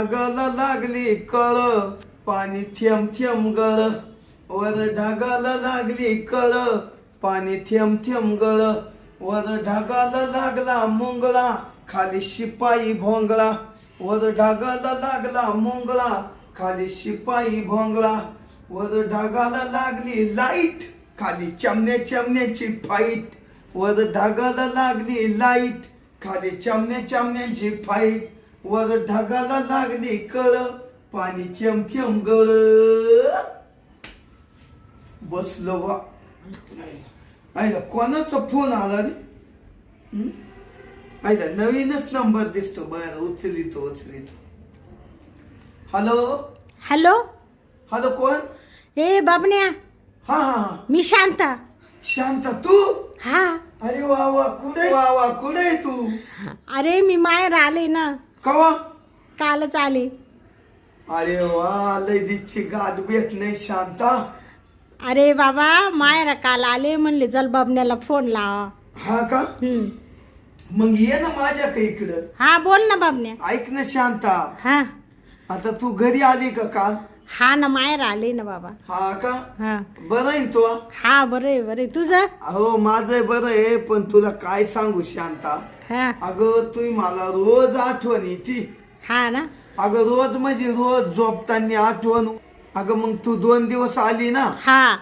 ढगाला लागली कळ. पाणी थेंब थेंब गळ. वर ढगाला लागली कळ. पाणी थेंब थेंब गळ. वर ढगाला लागला मुंगळा. खाली शिपाई भोंगळा. वर ढगाला लागला मुंगळा. खाली शिपाई भोंगळा. वर ढगाला लागली लाइट. खाली चमण्या चमण्याची फाईट वर ढगाला लागली लाइट. खाली चमण्या चमण्याची फाईट वर ढगाला लागली कळ पाणी थेंब गळ. बसलो आयला कोणाचा फोन आला रे? हं? आयला नवीनच नंबर दिसतो बर उचलितो उचलितो. हॅलो हॅलो हॅलो कोण? ए बाबण्या. हा हा मी शांता. शांता तू? हा. अरे वा वा. कुठे वा वा. कुठे आहे तू? अरे मी माहेर आले ना. कवा? कालच आले. अरे वा लय दिसची गाठ भेट नाही शांता. अरे बाबा माहेर काल आले म्हणले चल बाबण्याला फोन लावा. हा का? हम्म. मग ये ना माझ्याकडे इकडं. हा बोल ना बाबण्या ऐक ना शांता. हा. आता तू घरी आली का काल? हा ना माहेर आले ना बाबा. हा का? हा. बरं आहे ना तू? हा बरं आहे बरं आहे. तुझं? अहो माझं बरं आहे पण तुला काय सांगू शांता? हा. अगं तुम्ही मला रोज आठवण येते. हा ना. अगं रोज म्हणजे रोज झोपताना आठवण. अगं मग तू दोन दिवस आली ना? हा.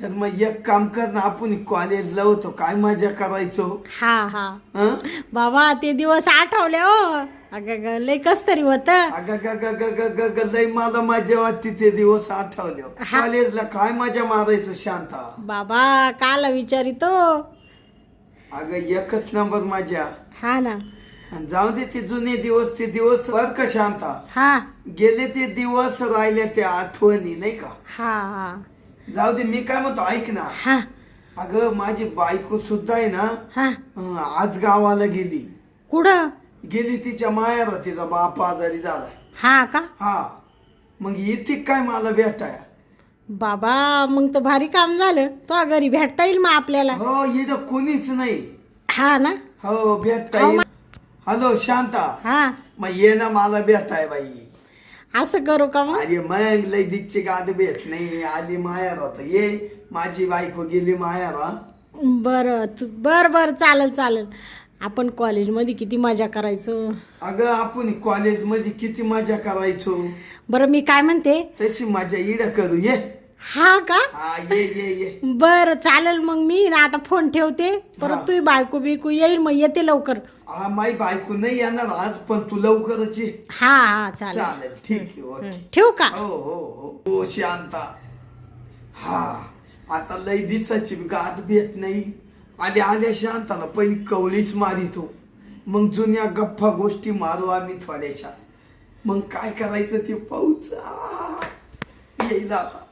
तर मग एक काम कर ना आपण कॉलेजला होतो काय मजा करायचो? हा हा. हं? बाबा ते दिवस आठवले हो. अगं ग, लय कस तरी होत. अगं ग ग ग ग ग ग लय मला मजा वाटते ते दिवस आठवले हा. कॉलेजला काय मजा मारायचो शांता? बाबा काला विचारितो. अगं एकच नंबर मजा. हा ना. आणि जाऊ दे ते जुने दिवस ते दिवस बर का शांता हा. गेले ते दिवस राहिले ते आठवणी नाही का? हा हा. जाऊ दे मी काय म्हणतो ऐक ना. हा. अगं माझी बायको सुद्धा आहे ना हा. अं, आज गावाला गेली. कुठं? गेली तिच्या मायाला तिचा बाप आजारी झालाय. हा का? हा. मग येते काय मला भेटाय बाबा मग तर भारी काम झालं. तो घरी भेटता येईल मग आपल्याला. हो इथं कोणीच नाही. हा ना? हो भेटता येईल. हॅलो शांता. हा. मग ये ना मला भेटाय बाई. असं करू का मग? अरे मग लय दिच्छी गाठ भेट नाही. आली मायार होत ये माझी बायको गेली मायारा बरं तू बर बर चालेल चालेल. आपण कॉलेजमध्ये किती मजा करायचो? अगं आपण कॉलेजमध्ये किती मजा करायचो? बरं मी काय म्हणते? तशी मजा इड करू ये. हा का? हा ये ये ये. बरं चालेल मग मी. ना आता फोन ठेवते. हा. परत तुझी बायको बिकू येईल मग येते लवकर. हा माई बायको नाही येणार आज पण तू लवकरच ये. हा हा चालेल. चालेल ठीक आहे ओके. ठेवू का? हो हो हो. हो शांता. हा आता लय दिसाची गाठ भेट नाही. आल्या आल्या शांताला पहिली कवळीच मारितो. मग जुन्या गप्पा गोष्टी मारू आम्ही थोड्याशा. मग काय करायचं ते पाहूच. येईल आता.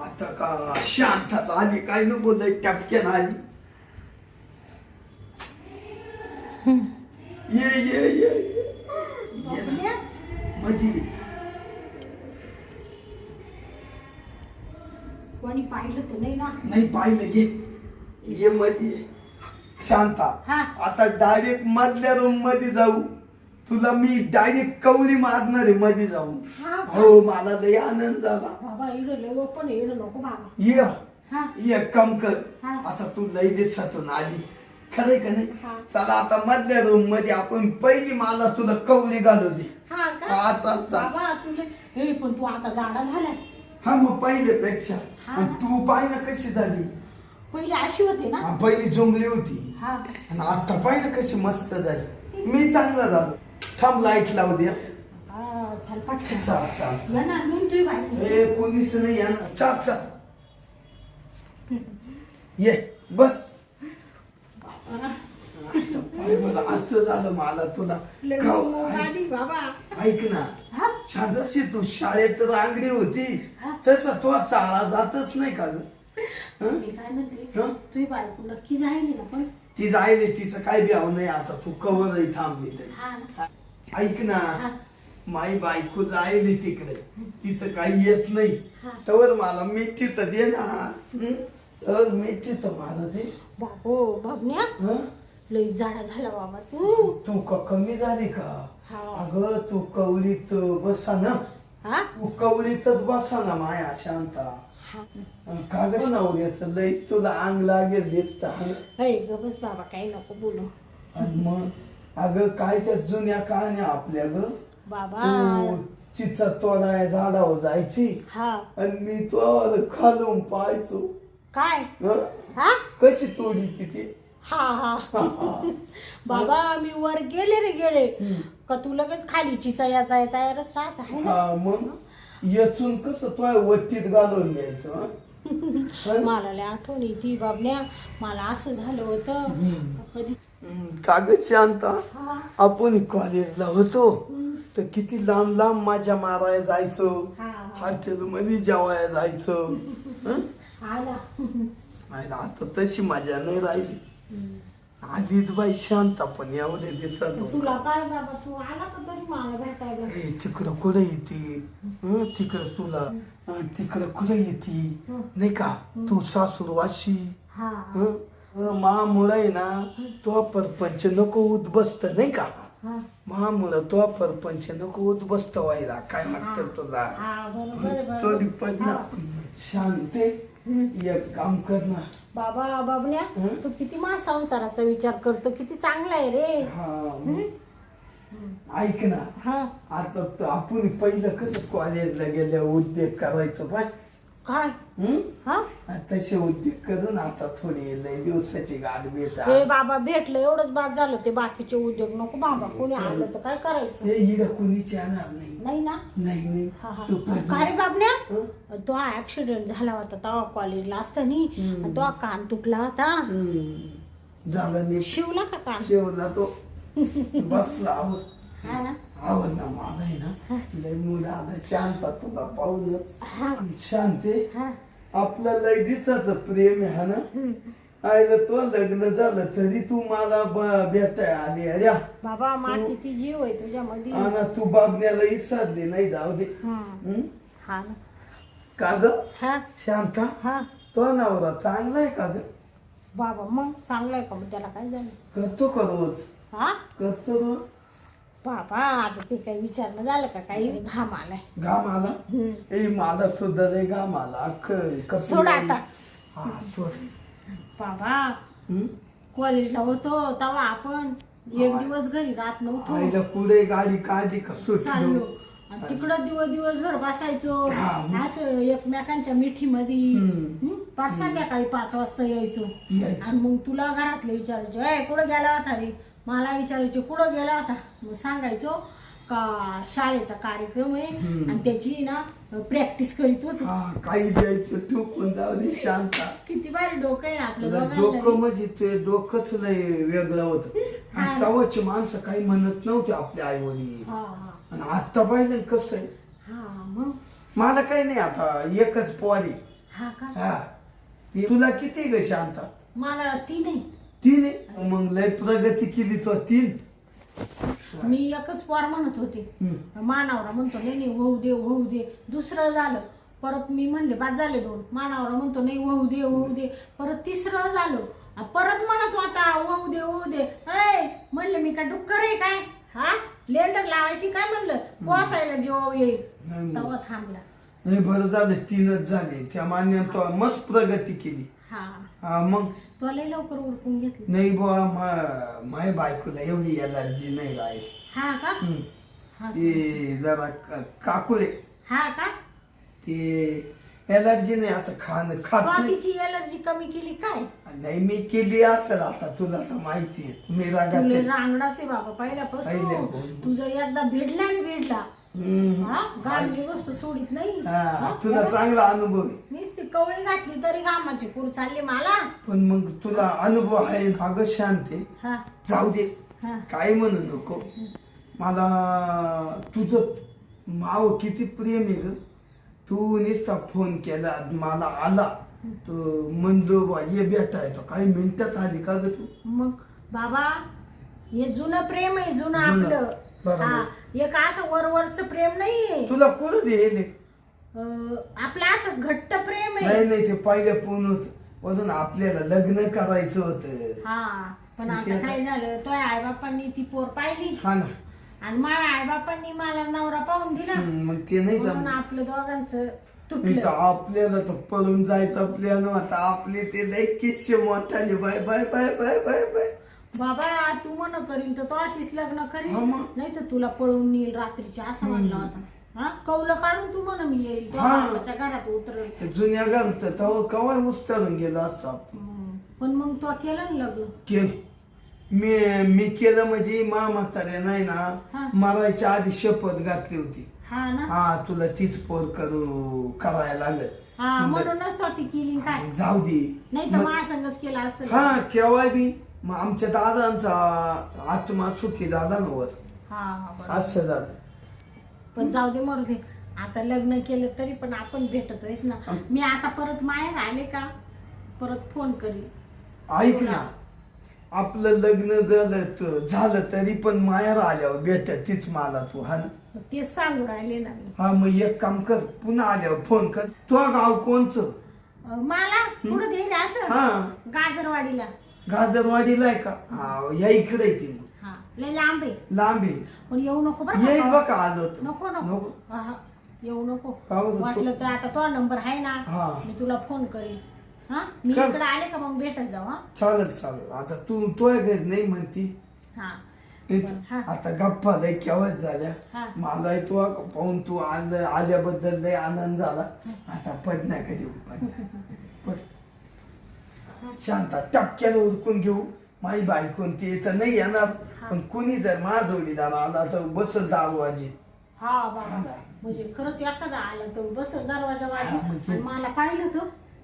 आता का शांताच आली काय न बोलय टपक्यान आली. ये ये ये मधी. कोणी पाहिलं तर नाही ना? नाही पाहिलं ये. ये मध्ये ये. शांता. आता डायरेक्ट मधल्या रूममध्ये जाऊ. तुला मी डायरेक्ट कवली मारणार आहे मध्ये जाऊन. हा का? हो मला लय आनंद झाला बाबा इडं लय पण इडं नको बाबा. ये हा. ये कम कर. हा. आता तू लय दिवसातून आली. खरंय का नाही? हा. चला आता मधल्या रूममध्ये आपण पहिली मला तुला कवली घालू दे हा का? हा चाल चाल. बाबा तुले हे पण तू आता जाडा झालाय. हा मग पहिले पेक्षा हा. पण तू पाय ना कशी झाली? पहिली अशी होती ना? हा, पहिली जुंगली होती. हा. आणि आता पाय ना कशी मस्त झाली. मी चांगला झालो. थांब लाइट लावू द्या. चल पटकन चाल चाल चाल. येणार नाही तुझी बायको ए कोणीच नाही येणार चाल चाल ये बस. आता पाय असं झालं मला तुला. लय आली बाबा. ऐक ना. हा? जशी तू शाळेत रांगडी होती. तसा तो चाळा जातच नाही का ग? हं? मी काय म्हणते? हं? तुझी बायको नक्की जायली ना पण? ती जायले तिचं काय ब्याव नाही आता तू कवरही थांबली तरी हा. ना ऐक ना. माई बायको जायली तिकडे. तिथं काही येत नाही. हा. तर मला मिठी तर दे ना. हं? तर मिठी तर मला दे. बाबो बाबण्या हं? लई जाडा झाला बाबा तू. तू का कमी झाली का? हा. अगं तू कवलीत बसा ना. हा? तू कवलीतच बसा ना माया शांता. हा. कागद नवऱ्याचं लईच तुला अंग लागेल दिसत. अरे ग बस बाबा काही नको बोलू. आणि मग अगं काय त्या जुन्या कहाण्या आपल्या ग? बाबा. चिचा तोडाय झाडावर जायची हा. आणि मी तो खालून पाहायचो. काय? कशी तोडी किती हा हा. बाबा मी वर गेले रे गेले. का तू लगेच खाली चिचा याचा आहे तयारच राहत आहे ना? मग? येचून कसं तो वट्टीत घालून घ्यायचं हं? मला लय आठवण येते बाबण्या मला असं झालं होतं. का कधी कागद शांता. हा. आपण कॉलेजला होतो. तर किती लांब लांब माझ्या मारायला जायचो. हा. हॉटेल मध्ये जेवायला जायचो. हं? आला. आणि आता तशी मजा नाही राहिली. आधीच बाई शांत पण एवढे दिसत. तुला काय बाबा तू आला का तरी मला भेटायला. ए, तिकडं कुठं येते? तिकडं तुला तिकडं कुठं येते? नाही का? तू सासूरवाशी. हा. महामुळं आहे ना तो परपंच नको उद्बस्त नाही का? हा. महामुळं तो परपंच नको उद्बस्त व्हायला काय वाटतं तुला? हा बरोबर आहे, बरोबर. तोडी पण ना शांते एक काम कर ना बाबा बाबण्या हं? तू किती मा संसाराचा विचार करतो? किती चांगला आहे रे. हा. ऐक ना. हा. आता त- आपण पहिलं कसं कॉलेजला गेल्या उद्योग करायचो पाय काय? हं? हा तसे उद्योग करून आता थोडी लय दिवसाची गाठ भेट हे बाबा भेटलं एवढंच बाद झालं ते बाकीचे उद्योग नको बाबा कोणी आलं तर काय करायचं? हे हिला कोणीच येणार नाही. नाही ना? नाही नाही. हा हा. तू काय रे बाबण्या? तो ऍक्सिडेंट झाला होता तेव्हा कॉलेजला असताना आणि तो कान तुटला होता. हं. झालं मी शिवला का कान? शेवला तो. बसला हा ना? आवड ना मला आहे ना. लय मूड आला शांत तुला पाहूनच. हा. शांते हा. आपलं लय दिसाचं प्रेम आहे हा ना. आयला तो लग्न झालं तरी तू मला भेटाय आली अरे बाबा मा किती जीव आहे तुझ्यामध्ये. ना तू बाबण्याला विसरली नाही जाऊ दे. हा. हं? हा का ग? हा. शांता? हा. तो नवरा चांगला आहे का ग? बाबा मग चांगलं आहे का मग? त्याला काय झालं? करतो का रोज? हा? करतो रोज. बाबा आता ते काही विचारणं झालं का? काही घाम आलाय. घाम आला. ए मला सुद्धा लय घाम आला. अख्ख सोड आता. हा सोड. बाबा हं? कॉलेजला होतो तेव्हा आपण एक दिवस घरी राहत नव्हतो. आईला पुढे गाडी काढली का? चाललो. सुटलो आणि तिकडं दिवस दिवसभर बसायचो. हा, मग. असं एकमेकांच्या मिठीमध्ये. हम्म. हं? पार संध्याकाळी पाच वाजता यायचो. यायचो. आणि मग तुला घरातले विचारायचो ए कुठं गेला होता रे? मला विचारायचे कुठं गेला होता? मग सांगायचो का शाळेचा कार्यक्रम आहे. आणि त्याची ना प्रॅक्टिस करीत होतो. हा काही द्यायचं ठोकून जाऊ दे शांता. किती भारी डोकं आहे ना आपलं तुला. डोकं म्हणजे ते डोकंच लय वेगळं होत. हा. तेव्हाची माणसं काही म्हणत नव्हते आपल्या आई वडील. हा हा. आणि आता पाहिलं ना कसं आहे. हा मग? मला काही नाही आता एकच पोरी हा का? हा. ती- तुला किती ग शांता? मला ती नाही तीन आहे मग लय प्रगती केली तो तीन. मी एकच पोर म्हणत होते. मानावरा म्हणतो नाही नाही होऊ दे होऊ दे. दुसरं झालं परत मी म्हणले बाद झाले दोन. मानावरा म्हणतो नाही होऊ दे होऊ दे. परत तिसरं झालं आ, परत म्हणत होता होऊ दे होऊ दे. ऐ म्हणले मी का डुक्कर आहे काय? हा? लेंडर लावायची काय म्हणलं? पोसायला जेव्हा येईल. तेव्हा थांबला. नाही बरं झालं तीनच झाले. त्या मान्य तो मस्त प्रगती केली. हा. हा मग? तो लय लवकर उरकून घेतलं. नाही बुवा माय बायकोला एवढी एलर्जी नाही राहील. हा का. हा ते जरा क- काकुळे हा का? ते एलर्जी नाही असं खाणं खात नाही. एलर्जी कमी केली काय? नाही मी केली असेल आता तुला तर माहिती आहे. मी रागात तुला आहे. रांगडाच आहे बाबा पहिल्यापासून. पहिल्यापासून. तुझं एकदा भेटला ना भेटला. हा? सोडित नाही? हा तुला चांगला अनुभव आहे. नुसती कवळी घातली तरी घामाची पूर चालली मला? पण मग तुला अनुभव आहे का ग शांत हा. जाऊ दे. हा. काय म्हणू नको. मला तुझं माव किती प्रेम आहे ग. तू नुसता फोन केला मला आला. तो म्हणलो बा ये भेटाय तो काही मिनिटात आली का ग तू? मग बाबा हे जुनं प्रेम आहे जुनं जुनं. बरोबर. एक असं वरवरचं प्रेम नाहीये. तुला कोण देईल अं, आपलं असं घट्ट प्रेम आहे. नाही नाही ते पहिले पूर्ण होत. वरून आपल्याला लग्न करायचं होतं. हा पण आता आता- काय झालं? तो आई बापांनी ती पोर पाहिली. हा ना. आणि माझ्या आई बापांनी मला नवरा पाहून दिला. हम्म, मग ते नाही म्हणून जमलं. आपलं दोघांचं तुटलं. आपल्याला तर पळून जायचं प्लॅन होता आपले ते लय किस्से मोठाले. Bye bye bye bye bye bye. बाबा तू म्हण करील तर तो अशीच लग्न हा करील मग. नाही तर तुला पळून येईल रात्रीची असं म्हणला होता. हा? कौलं काढून तू म्हण मी येईल. हा. घरात उतरल. ते जुन्या घरात तेव्हा कवाय उचलून गेलो असतो. आपण हम्म. पण मग तो केलं ना लग्न? केलं. मी मी केलं म्हणजे मा म्हाताऱ्या नाही हा. ना मरायच्या आधी शपथ घातली होती. हा ना? हा तुला तीच पोर करू करायला लागत हा म्हणलं, म्हणूनच स्वती केली काय? जाऊ दे. नाही तर मग- महासंगच केला असतं हा केव्हा बी. मग आमच्या दादांचा आत्मा सुखी झाला ना वर हा हा बरोबर. असं झालं. पण जाऊ दे मरू दे. आता लग्न केलं तरी पण आपण भेटतोयच ना. मी आता परत माहेर आले का? परत फोन करील ऐक ना. आपलं लग्न झालं त- झालं तरी पण मायार आल्यावर भेटत तीच मला तू हा ना? मग तेच सांगू राहिले ना मी. हा मग एक काम कर पुन्हा आल्यावर फोन कर. तो गाव कोणचं? अं, मला? पुढे देईल असं? हा. गाजरवाडीला. गाजरवाडीला आहे का? हा या इकडे येते मग हा लय लांब आहे. लांब आहे. पण येऊ नको बरं येईल का? बघा आलो तर. नको नको. हा, हा. येऊ नको. का बरं? तो- वाटलं तर आता तो नंबर आहे ना हा. मी तुला फोन करील हा? मी कर. इकडे आले का मग भेटत जाऊ हा? चालत चालत आता तू तो घरी नाही म्हणती. हा. हा. आता गप्पा लय केव्हाच झाल्या. हा. मला तू पाहून तू आलं आल्याबद्दल लय आनंद झाला. आता पड ना कधी शांता टपक्यानं उरकून घेऊ. माई बायकोन ते तर नाही येणार. पण कुणी जर जोडीदार आला तर बसल दारवाजी. हा बाबा. म्हणजे खरंच एखादा आला तर बसल दरवाजा वाजून आणि मला पाहिलं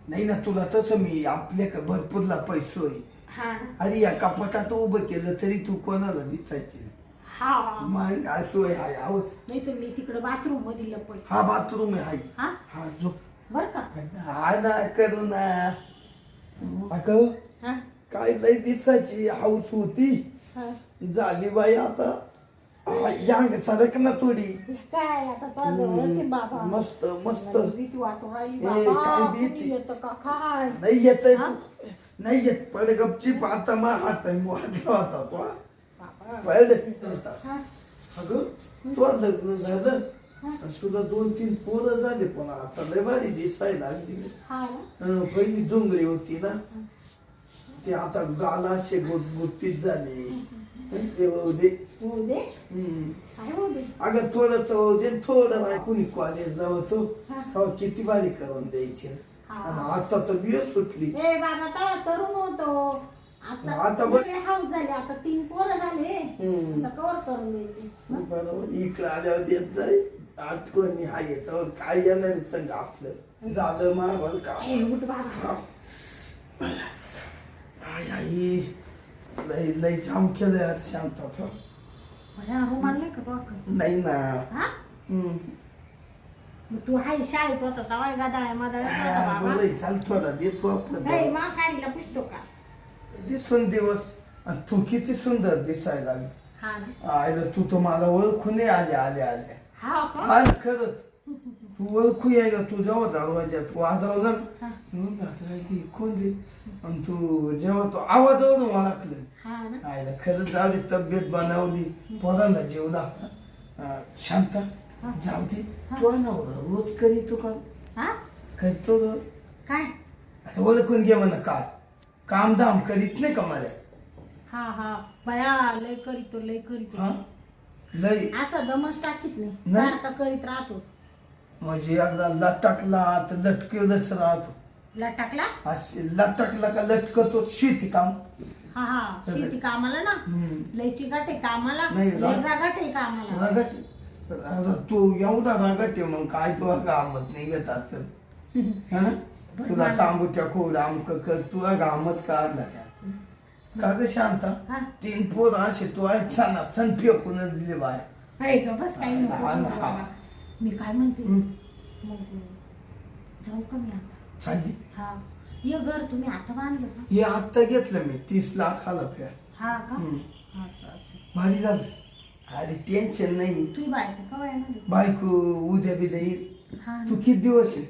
नाही ना तुला तसं मी आपल्या भरपूरला पैसो. अरे या कपाटात उभं केलं तरी तू कोणाला दिसायची नाही. हा. मग सोय हाय आहोत नाही तर मी तिकडे बाथरूममध्ये लपल हा बाथरूम आहे हाय हा? जो बर का? हा ना करू ना. अगं हा? काय लय दिसायची हाऊस होती. हा. झाली बाई आता. यांग सडक ना थोडी. काय आता तो जवळच आहे बाबा? मस्त मस्त. मला भीती वाटून राहिली ए, बाबा. काय कुणी भीती? येतं का? काय? नाही येत हा? नाही येत. पड गपची आता मा हात वाटला होता तो. बाबा. पड. हा? अगं तो लग्न झालं. तुला दोन तीन पोरं झाले पण आता लय भारी दिसायला लागली? अं, पहिली जुंगळी होती ना? ते आता गाला असे गुटगुटीत झाले. ते होऊ दे. होऊ दे? हम्म. काय होऊ दे? अगं थोडं तर होऊ दे थोडं नाही कुणी कॉलेजला होतो हा. तेव्हा किती भारी करून द्यायचे. हा. आणि आता तर बियच सुटली. ए बाबा तेव्हा तरुण होतो. आता आता बघ. सगळे हाऊस झाले. आता तीन पोरं झाले. हम्म. आता कवर करून द्यायचे. बरोबर. इकडे आल्यावर येत जाई आठवणी हा येतं काय येणार आहे संग आपलं? झालं मार का. ए उठ बाबा. आई आई. लय लय जाम केलंय आता रुमाल नाही का तो अक्कल? नाही ना. हा? हम्म. मग तू हाय शाळेत होता तवाय गादा माझा हा, बाबा. बरं चाल थोडा. देतो आपलं बरं. मा साडीला पुसतो का? दिसून दिवस. आणि तू किती सुंदर दिसायला लागली. हा ना. आयला तू तर मला ओळखून आले आले आले. हा का? हा खरंच. तू ओळखू आहे ना तू जेव्हा दरवाज्यात वाजवला ना, हा. म्हणून आता ही कोण आणि तू जेव्हा तो आवाजावरून ओळखलं हा ना? आयला खरंच जाऊ दे तब्येत बनवली पोरांना जीव दाखवा. अं, शांता. जाऊ दे. तू नवरा रोज करीतो का? हा? करतो काय? आता ओळखून घे म्हणा काय काम धाम करीत नाही का मला? हा हा. बया लय करीतो लय करीतो. हा? लय असं दमच टाकीत नाही. नाही. सारखा करीत राहतो. म्हणजे एकदा लटकला तर लटकेलच राहतो. लटाकला? असे लटकला का लटकतो शेती काम. हा हा. शेती कामाला ना? हम्म. कामाला. नाही, लय रा- रागाटे कामाला. आता तू एवढा रागट आहे मग काय तुला कामच निघत असेल? हा? ना? तुला तांबूच्या खोड आमक कर तुला कामच काढला त्या का ग शांता हा. तीन पोर असे तू ऐकसा ना सण फेकूनच दिले बाय आहे का बस काही नको हा हा. बाबा. मी काय म्हणते? हम्म. मग जाऊ का मी आता? चालली? हा. ये घर तुम्ही आता बांधलं का? हे आत्ता घेतलं मी तीस लाख आला फेर. हा का? हम्म. असं असं. भारी झालं. अरे टेन्शन नाही. तुझी बायको का वय म्हणजे बायको उद्या बिद्या येईल. हा तू किती दिवस आहे?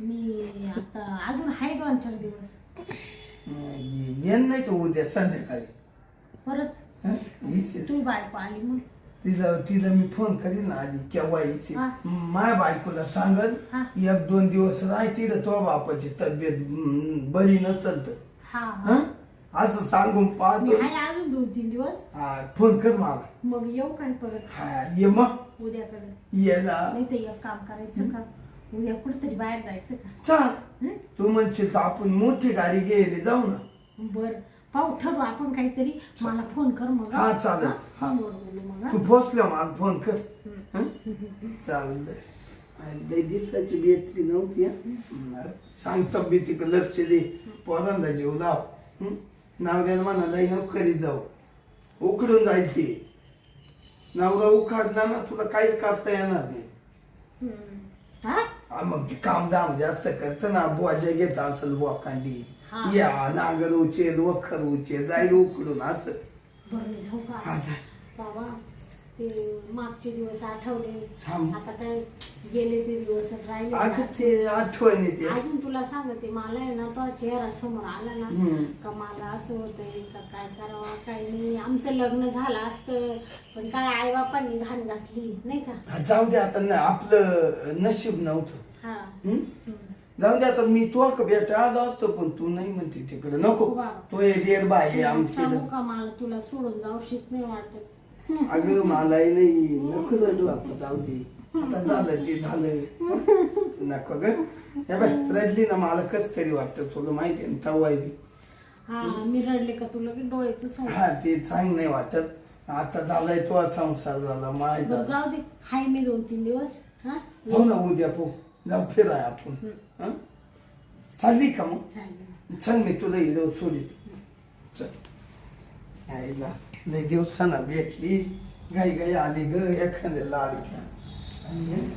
मी आता अजून आहे दोन चार दिवस. ये- येन नाही तो उद्या संध्याकाळी? परत? हं? येशील. तू बायको आली मग. तिला तिला मी फोन करीन ना आधी केव्हा येशील हा. माझ्या बायकोला सांगल हा. एक दोन दिवस राह तिला तो बापाची तब्येत बरी नसल तर. हा हा. हं? असं सांगून मी पाहतो आहे अजून दोन तीन दिवस. हा, फोन कर मला. मग येऊ काय परत? हा ये मग. उद्याकडे. ये ना नाही तर एक काम करायचं का? उद्या कुठेतरी बाहेर जायचं का चाल? तू म्हणशील तर आपण मोठी गाडी घ्यायला जाऊ ना बर पाहू ठरवू आपण काहीतरी मला फोन कर मग हा, चालेल. हा? फोनवर बोलू मग हा? तू पोचल्या मला फोन कर हं? चालतंय लई दिवसाची भेटली नव्हती हं? सांग तब्येतीकडे लक्ष दे पोरांना जीव लाव हं? नाव द्यायला म्हणा लई नोकरी जाऊ उकडून जाईल ते नवरा उखाडला ना तुला काहीच करता येणार नाही हम्म. हा? आ, मग ते काम दाम जास्त करत ना बुवाच्या घेत असेल बुवा कांडी. हा. या नागर उचेल वखर उचेल जाईल उकडून असं. बरं मी जाऊ का? हा जा. बाबा ते मागचे दिवस आठवले. हा. आता काय गेले ते दिवस राहिले अगं का? ते आठवण येते अजून तुला सांगते मला आहे ना तो चेहरा समोर आला ना हम्म. का मला असं होतंय का काय करावं काय नाही. आमचं लग्न झालं असतं पण काय आई बापांनी घाण घातली नाही का? हा, जाऊ दे आता ना आपलं नशीब नव्हतं. हा. हं? हम्म. जाऊ दे आता मी तो बेटा आलो असतो पण तू नाही म्हणते तिकडे. नको. तो देर बाई तुला आमची. सांगू मला? तुला सोडून जाऊशीच नाही वाटत. अगं मलाही नाही. नको रडू आता जाऊ दे. आता झालं ते झालं. नको ग. हे बाय रडली ना मला कस तरी वाटतं तुला माहिती आहे ना तवाय बी हा मी रडले का तुला की डोळे पुसाय हा ते चांग नाही वाटत. आता झालाय तो संसार झाला झाला जाऊ दे. हाय मी दोन तीन दिवस. हा? हो ना उद्या पो. जाऊ फिराय आपण. हं? चालली का मग? चालेल. चल मी तुला इथं सोडित. चल. आईला लय दिवसानं भेटली. गाई गाई आली ग एखाद्या लाडक्या. आणि